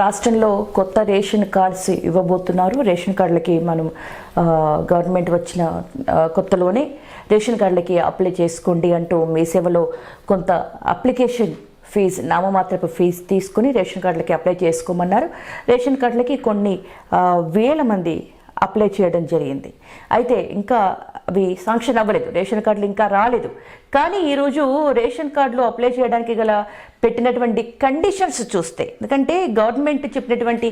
రాష్ట్రంలో కొత్త ration cards ఇవ్వబోతున్నారు. రేషన్ కార్డులకి మనం గవర్నమెంట్ వచ్చిన కొత్తలోనే రేషన్ కార్డులకి అప్లై చేసుకోండి అంటూ మీ సేవలో కొంత అప్లికేషన్ ఫీజు నామమాత్రపు ఫీజు తీసుకుని రేషన్ కార్డులకి అప్లై చేసుకోమన్నారు. రేషన్ కార్డులకి కొన్ని వేల మంది అప్లై చేయడం జరిగింది. అయితే ఇంకా అవి శాంక్షన్ అవ్వలేదు. రేషన్ కార్డులు ఇంకా రాలేదు. కానీ ఈరోజు రేషన్ కార్డులు అప్లై చేయడానికి గల పెట్టినటువంటి కండిషన్స్ చూస్తే ఎందుకంటే గవర్నమెంట్ చెప్పినటువంటి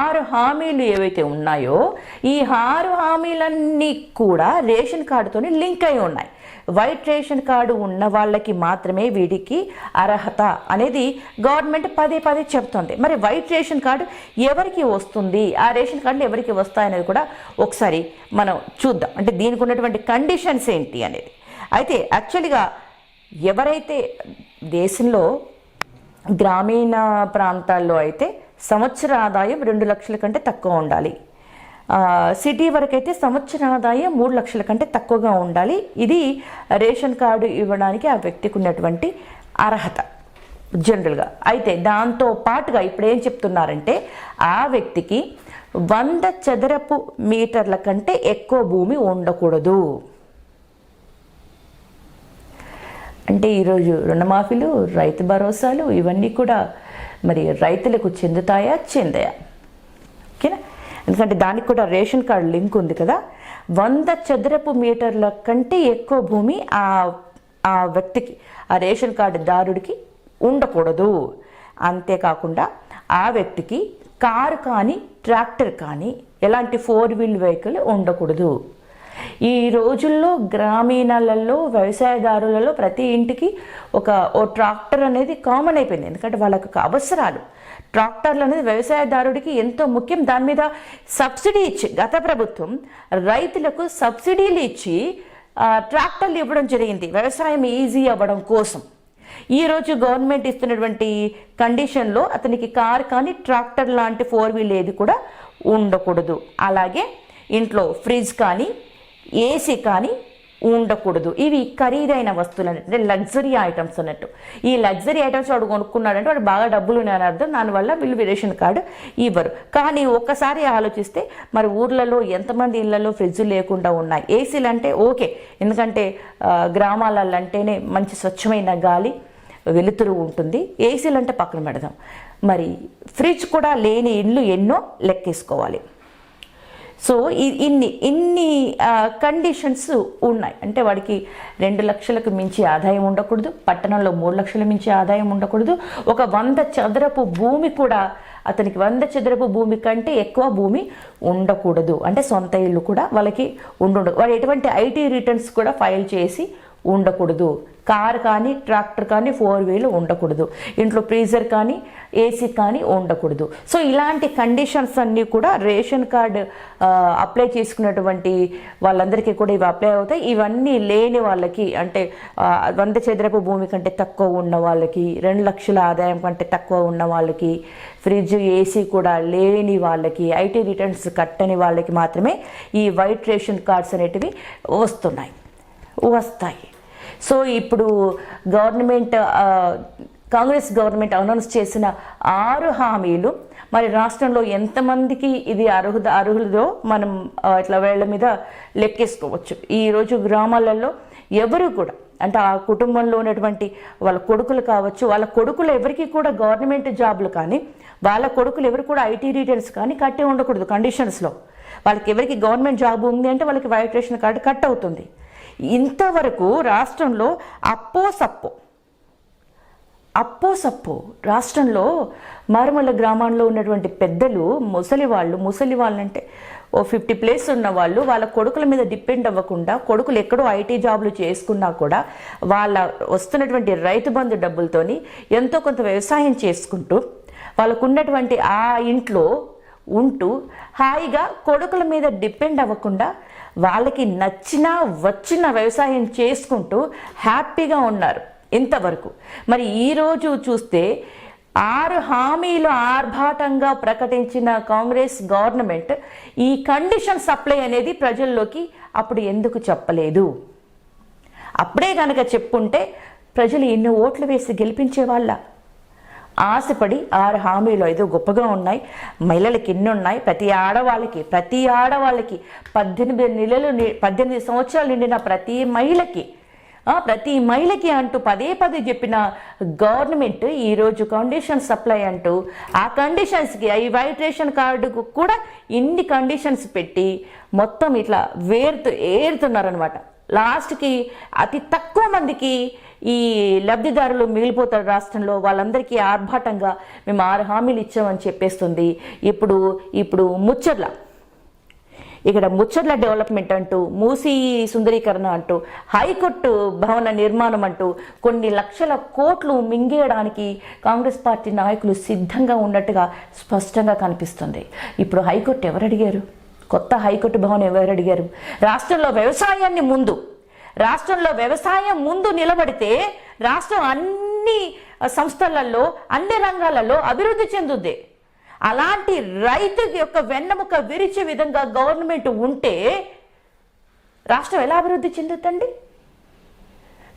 ఆరు హామీలు ఏవైతే ఉన్నాయో ఈ ఆరు హామీలన్నీ కూడా రేషన్ కార్డుతోనే లింక్ అయి ఉన్నాయి. వైట్ రేషన్ కార్డు ఉన్న వాళ్ళకి మాత్రమే వీడికి అర్హత అనేది గవర్నమెంట్ పదే పదే చెప్తోంది మరి వైట్ రేషన్ కార్డు ఎవరికి వస్తుంది? ఆ రేషన్ కార్డులు ఎవరికి వస్తాయనేది కూడా ఒకసారి మనం చూద్దాం. అంటే దీనికి ఉన్నటువంటి కండిషన్స్ ఏంటి అనేది. అయితే యాక్చువల్గా ఎవరైతే దేశంలో గ్రామీణ ప్రాంతాల్లో అయితే సంవత్సర ఆదాయం రెండు లక్షల కంటే తక్కువ ఉండాలి. సిటీ వరకైతే సంవత్సర ఆదాయం మూడు లక్షల కంటే తక్కువగా ఉండాలి. ఇది రేషన్ కార్డు ఇవ్వడానికి ఆ వ్యక్తికి ఉన్నటువంటి అర్హత జనరల్గా. అయితే దాంతో పాటుగా ఇప్పుడు ఏం చెప్తున్నారంటే ఆ వ్యక్తికి వంద చదరపు మీటర్ల కంటే ఎక్కువ భూమి ఉండకూడదు. అంటే ఈరోజు రుణమాఫీలు రైతు భరోసాలు ఇవన్నీ కూడా మరి రైతులకు చెందుతాయా చెందాయా? ఓకేనా? ఎందుకంటే దానికి కూడా రేషన్ కార్డు లింక్ ఉంది కదా. వంద చదరపు మీటర్ల కంటే ఎక్కువ భూమి ఆ ఆ వ్యక్తికి ఆ రేషన్ కార్డు దారుడికి ఉండకూడదు. అంతేకాకుండా ఆ వ్యక్తికి కారు కానీ ట్రాక్టర్ కానీ ఎలాంటి ఫోర్ వీల్ వెహికల్ ఉండకూడదు. ఈ రోజుల్లో గ్రామీణాలలో వ్యవసాయదారులలో ప్రతి ఇంటికి ఒక ఓ ట్రాక్టర్ అనేది కామన్ అయిపోయింది. ఎందుకంటే వాళ్ళకు ఒక అవసరాలు. ట్రాక్టర్లు అనేది వ్యవసాయదారుడికి ఎంతో ముఖ్యం. దాని మీద సబ్సిడీ ఇచ్చి గత ప్రభుత్వం రైతులకు సబ్సిడీలు ఇచ్చి ట్రాక్టర్లు ఇవ్వడం జరిగింది. వ్యవసాయం ఈజీ అవ్వడం కోసం. ఈరోజు గవర్నమెంట్ ఇస్తున్నటువంటి కండిషన్లో అతనికి కార్ కానీ ట్రాక్టర్ లాంటి ఫోర్ వీల్ ఏది కూడా ఉండకూడదు. అలాగే ఇంట్లో ఫ్రిడ్జ్ కానీ ఏసీ కానీ ఉండకూడదు. ఇవి ఖరీదైన వస్తువులు అంటే లగ్జరీ ఐటమ్స్ అన్నట్టు. ఈ లగ్జరీ ఐటమ్స్ వాడు కొనుక్కున్నాడంటే వాడు బాగా డబ్బులు ఉన్నాయని అర్థం. దానివల్ల వీళ్ళు రేషన్ కార్డు ఇవ్వరు. కానీ ఒక్కసారి ఆలోచిస్తే మరి ఊర్లలో ఎంతమంది ఇళ్ళలో ఫ్రిడ్జ్ లేకుండా ఉన్నాయి. ఏసీలు అంటే ఓకే. ఎందుకంటే గ్రామాలంటేనే అంటేనే మంచి స్వచ్ఛమైన గాలి వెలుతురు ఉంటుంది. ఏసీలు అంటే పక్కన పెడదాం. మరి ఫ్రిడ్జ్ కూడా లేని ఇల్లు ఎన్నో లెక్కేసుకోవాలి. సో ఇన్ని ఇన్ని కండిషన్స్ ఉన్నాయి. అంటే వాడికి రెండు లక్షలకు మించి ఆదాయం ఉండకూడదు పట్టణంలో మూడు లక్షల మించి ఆదాయం ఉండకూడదు. ఒక వంద చదరపు భూమి కూడా అతనికి వంద చదరపు భూమి కంటే ఎక్కువ భూమి ఉండకూడదు. అంటే సొంత ఇల్లు కూడా వాళ్ళకి ఉండు వాడు ఎటువంటి ఐటీ రిటర్న్స్ కూడా ఫైల్ చేసి ఉండకూడదు. కార్ కానీ ట్రాక్టర్ కానీ ఫోర్ వీలు ఉండకూడదు. ఇంట్లో ఫ్రీజర్ కానీ ఏసీ కానీ ఉండకూడదు. సో ఇలాంటి కండిషన్స్ అన్నీ కూడా రేషన్ కార్డ్ అప్లై చేసుకున్నటువంటి వాళ్ళందరికీ కూడా ఇవి అప్లై అవుతాయి. ఇవన్నీ లేని వాళ్ళకి అంటే వంద చదరపు భూమి కంటే తక్కువ ఉన్న వాళ్ళకి రెండు లక్షల ఆదాయం కంటే తక్కువ ఉన్న వాళ్ళకి ఫ్రిడ్జ్ ఏసీ కూడా లేని వాళ్ళకి ఐటీ రిటర్న్స్ కట్టని వాళ్ళకి మాత్రమే ఈ వైట్ రేషన్ కార్డ్స్ అనేటివి వస్తున్నాయి. వస్తాయి. సో ఇప్పుడు గవర్నమెంట్ కాంగ్రెస్ గవర్నమెంట్ అనౌన్స్ చేసిన ఆరు హామీలు మరి రాష్ట్రంలో ఎంతమందికి ఇది అర్హత అర్హులదో మనం ఇట్లా వేళ్ళ మీద లెక్కేసుకోవచ్చు. ఈరోజు గ్రామాలలో ఎవరు కూడా అంటే ఆ కుటుంబంలో ఉన్నటువంటి వాళ్ళ కొడుకులు కావచ్చు వాళ్ళ కొడుకులు ఎవరికి కూడా గవర్నమెంట్ జాబ్లు కానీ వాళ్ళ కొడుకులు ఎవరు కూడా ఐటీ రిటర్న్స్ కానీ కట్టే ఉండకూడదు కండిషన్స్లో వాళ్ళకి ఎవరికి గవర్నమెంట్ జాబ్ ఉంది అంటే వాళ్ళకి వైట్ రేషన్ కార్డు కట్ అవుతుంది. ఇంతవరకు రాష్ట్రంలో అప్పో సప్పో అప్పో సప్పో రాష్ట్రంలో మారుమల్ల గ్రామంలో ఉన్నటువంటి పెద్దలు ముసలి వాళ్ళు ముసలి వాళ్ళంటే ఓ ఫిఫ్టీ ప్లేస్ ఉన్న వాళ్ళు వాళ్ళ కొడుకుల మీద డిపెండ్ అవ్వకుండా కొడుకులు ఎక్కడో ఐటీ జాబ్లు చేసుకున్నా కూడా వాళ్ళ వస్తున్నటువంటి రైతు బంధు డబ్బులతోని ఎంతో కొంత వ్యవసాయం చేసుకుంటూ వాళ్ళకు ఉన్నటువంటి ఆ ఇంట్లో ఉంటూ హాయిగా కొడుకుల మీద డిపెండ్ అవ్వకుండా వాళ్ళకి నచ్చిన వచ్చిన వ్యవసాయం చేసుకుంటూ హ్యాపీగా ఉన్నారు ఇంతవరకు. మరి ఈరోజు చూస్తే ఆరు హామీలు ఆర్భాటంగా ప్రకటించిన కాంగ్రెస్ గవర్నమెంట్ ఈ కండిషన్ సప్లై అనేది ప్రజల్లోకి అప్పుడు ఎందుకు చెప్పలేదు? అప్పుడే కనుక చెప్పుంటే ప్రజలు ఎన్ని ఓట్లు వేసి గెలిపించే వాళ్ళ ఆశపడి ఆరు హామీలు ఐదు గొప్పగా ఉన్నాయి. మహిళలకి ఎన్ని ఉన్నాయి? ప్రతి ఆడవాళ్ళకి ప్రతి ఆడవాళ్ళకి పద్దెనిమిది నెలలు పద్దెనిమిది సంవత్సరాలు నిండిన ప్రతి మహిళకి ప్రతి మహిళకి అంటూ పదే పదే చెప్పిన గవర్నమెంట్ ఈరోజు కండిషన్ సప్లై అంటూ ఆ కండిషన్స్కి ఈ వైట్ రేషన్ కార్డుకు కూడా ఇన్ని కండిషన్స్ పెట్టి మొత్తం ఇట్లా వేరుతూ ఏరుతున్నారనమాట లాస్ట్కి అతి తక్కువ మందికి ఈ లబ్ధిదారులు మిగిలిపోతారు రాష్ట్రంలో. వాళ్ళందరికీ ఆర్భాటంగా మేము ఆరు హామీలు ఇచ్చామని చెప్పేస్తుంది. ఇప్పుడు ఇప్పుడు ముచ్చర్ల ఇక్కడ ముచ్చట్ల డెవలప్మెంట్ అంటూ మూసీ సుందరీకరణ అంటూ హైకోర్టు భవన నిర్మాణం అంటూ కొన్ని లక్షల కోట్లు మింగేయడానికి కాంగ్రెస్ పార్టీ నాయకులు సిద్ధంగా ఉన్నట్టుగా స్పష్టంగా కనిపిస్తుంది. ఇప్పుడు హైకోర్టు ఎవరు అడిగారు? కొత్త హైకోర్టు భవన్ ఎవరు అడిగారు? రాష్ట్రంలో వ్యవసాయాన్ని ముందు రాష్ట్రంలో వ్యవసాయం ముందు నిలబడితే రాష్ట్రం అన్ని సంస్థలలో అన్ని రంగాలలో అభివృద్ధి చెందుద్ది. అలాంటి రైతు యొక్క వెన్నెముక విరిచే విధంగా గవర్నమెంట్ ఉంటే రాష్ట్రం ఎలా అభివృద్ధి చెందుతండి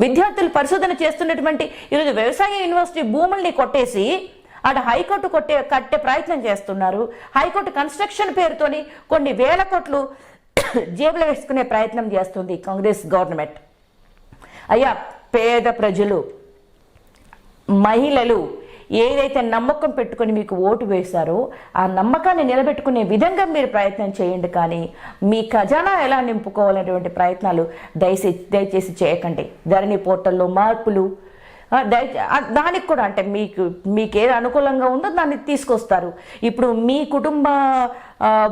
విద్యార్థులు పరిశోధన చేస్తున్నటువంటి ఈరోజు వ్యవసాయ యూనివర్సిటీ భూముల్ని కొట్టేసి అటు హైకోర్టు కొట్టే కట్టే ప్రయత్నం చేస్తున్నారు. హైకోర్టు కన్స్ట్రక్షన్ పేరుతోని కొన్ని వేల కోట్లు జేబులో వేసుకునే ప్రయత్నం చేస్తుంది కాంగ్రెస్ గవర్నమెంట్. అయ్యా పేద ప్రజలు మహిళలు ఏదైతే నమ్మకం పెట్టుకొని మీకు ఓటు వేశారో ఆ నమ్మకాన్ని నిలబెట్టుకునే విధంగా మీరు ప్రయత్నం చేయండి కానీ మీ ఖజానా ఎలా నింపుకోవాలనేటువంటి ప్రయత్నాలు దయచేసి దయచేసి చేయకండి. ధరణి పోర్టల్లో మార్పులు దానికి కూడా అంటే మీకు మీకు ఏది అనుకూలంగా ఉందో దాన్ని తీసుకొస్తారు. ఇప్పుడు మీ కుటుంబ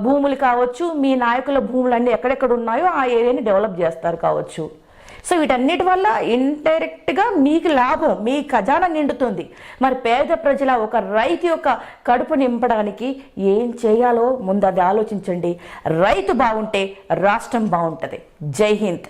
భూములు కావచ్చు మీ నాయకుల భూములన్నీ ఎక్కడెక్కడ ఉన్నాయో ఆ ఏరియాని డెవలప్ చేస్తారు కావచ్చు. సో వీటన్నిటి వల్ల ఇండైరెక్ట్గా మీకు లాభం మీ ఖజానా నిండుతుంది. మరి పేద ప్రజల ఒక రైతు యొక్క కడుపు నింపడానికి ఏం చేయాలో ముందు అది ఆలోచించండి. రైతు బాగుంటే రాష్ట్రం బాగుంటుంది. జై హింద్.